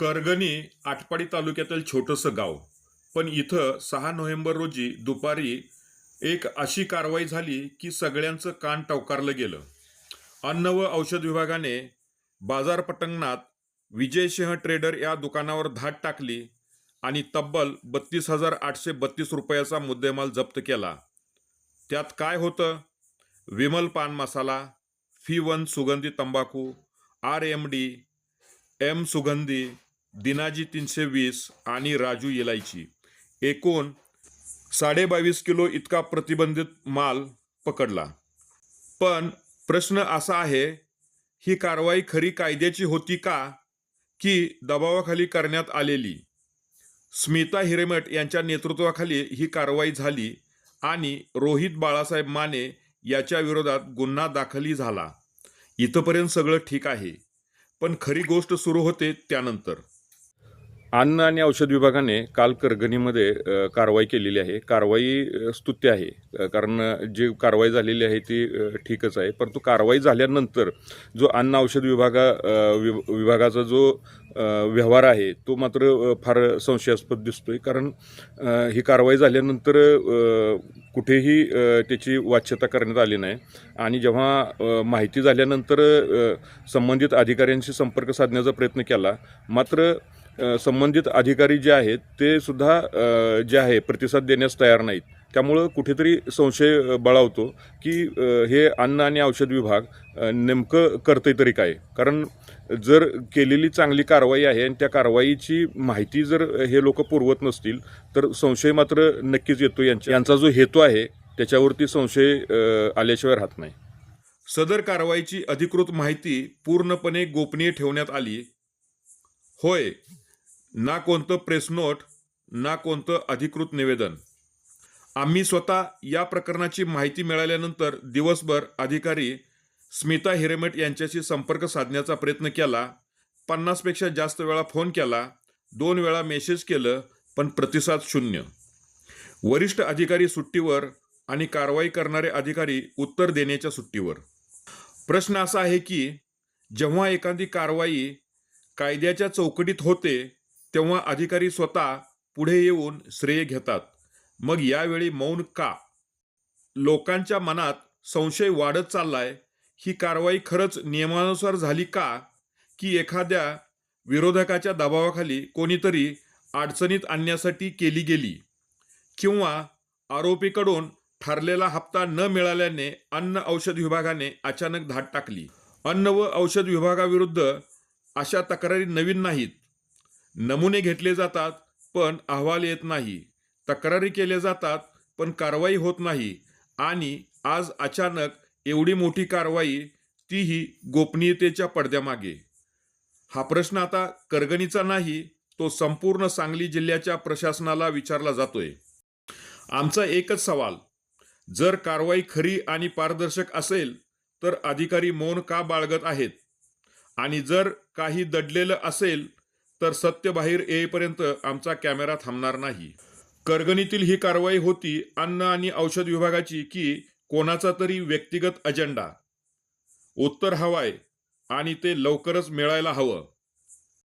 करगणी आटपाडी तालुक्यातील छोटंसं गाव. पण इथं सहा नोव्हेंबर रोजी दुपारी एक अशी कारवाई झाली की सगळ्यांचं कान टवकारलं गेलं. अन्न व औषध विभागाने बाजार पटंगणात विजयसिंह ट्रेडर या दुकानावर धाड टाकली आणि तब्बल बत्तीस हजार आठशे बत्तीस रुपयाचा मुद्देमाल जप्त केला. त्यात काय होतं? विमल पान मसाला फी वन सुगंधी तंबाखू आर एम डी एम सुगंधी दिनाजी तीनशे वीस आणि राजू इलायची एकूण साडेबावीस किलो इतका प्रतिबंधित माल पकडला. पण प्रश्न असा आहे ही कारवाई खरी कायद्याची होती का की दबावाखाली करण्यात आलेली? स्मिता हिरेमठ यांच्या नेतृत्वाखाली ही कारवाई झाली आणि रोहित बाळासाहेब माने याच्या विरोधात गुन्हा दाखलही झाला. इथंपर्यंत सगळं ठीक आहे. पण खरी गोष्ट सुरू होते त्यानंतर. अन्न आणि औषध विभागाने काल करगणीमध्ये कारवाई केलेली आहे. कारवाई स्तुत्य आहे. कारण जी कारवाई झालेली आहे ती ठीकच आहे. परंतु कारवाई झाल्यानंतर जो अन्न औषध विभागा विभ- विभागाचा जो व्यवहार आहे तो मात्र फार संशयास्पद दिसतोय. कारण ही कारवाई झाल्यानंतर कुठेही त्याची वाच्यता करण्यात आली नाही. आणि जेव्हा माहिती झाल्यानंतर संबंधित अधिकाऱ्यांशी संपर्क साधण्याचा प्रयत्न केला मात्र संबंधित अधिकारी जे आहेत ते सुद्धा जे आहे प्रतिसाद देण्यास तयार नाहीत. त्यामुळं कुठेतरी संशय बळावतो की हे अन्न आणि औषध विभाग नेमकं करते तरी काय? कारण जर केलेली चांगली कारवाई आहे आणि त्या कारवाईची माहिती जर हे लोक पुरवत नसतील तर संशय मात्र नक्कीच येतो यांच्या. यांचा जो हेतू आहे त्याच्यावरती संशय आल्याशिवाय राहत नाही. सदर कारवाईची अधिकृत माहिती पूर्णपणे गोपनीय ठेवण्यात आली होय ना कोणतं प्रेस नोट ना कोणतं अधिकृत निवेदन. आम्ही स्वतः या प्रकरणाची माहिती मिळाल्यानंतर दिवसभर अधिकारी स्मिता हिरेमेट यांच्याशी संपर्क साधण्याचा प्रयत्न केला पन्नासपेक्षा जास्त वेळा फोन केला दोन वेळा मेसेज केलं पण प्रतिसाद शून्य. वरिष्ठ अधिकारी सुट्टीवर आणि कारवाई करणारे अधिकारी उत्तर देण्याच्या सुट्टीवर. प्रश्न असा आहे की जेव्हा एखादी कारवाई कायद्याच्या चौकटीत होते तेव्हा अधिकारी स्वतः पुढे येऊन श्रेय घेतात. मग यावेळी मौन का? लोकांच्या मनात संशय वाढत चाललाय. ही कारवाई खरंच नियमानुसार झाली का? की एखाद्या विरोधकाच्या दबावाखाली कोणीतरी अडचणीत आणण्यासाठी केली गेली? किंवा आरोपीकडून ठरलेला हप्ता न मिळाल्याने अन्न औषध विभागाने अचानक धाड टाकली? अन्न व औषध विभागाविरुद्ध अशा तक्रारी नवीन नाहीत. नमुने घेतले जातात पण अहवाल येत नाही. तक्रारी केल्या जातात पण कारवाई होत नाही. आणि आज अचानक एवढी मोठी कारवाई तीही गोपनीयतेच्या पडद्यामागे. हा प्रश्न आता करगणीचा नाही तो संपूर्ण सांगली जिल्ह्याच्या प्रशासनाला विचारला जातोय. आमचा एकच सवाल जर कारवाई खरी आणि पारदर्शक असेल तर अधिकारी मौन का बाळगत आहेत? आणि जर काही दडलेलं असेल तर सत्य बाहेर येईपर्यंत आमचा कॅमेरा थांबणार नाही. करगणीतील ही कारवाई होती अन्न आणि औषध विभागाची की कोणाचा तरी व्यक्तिगत अजेंडा. उत्तर हवाय आणि ते लवकरच मिळायला हवं.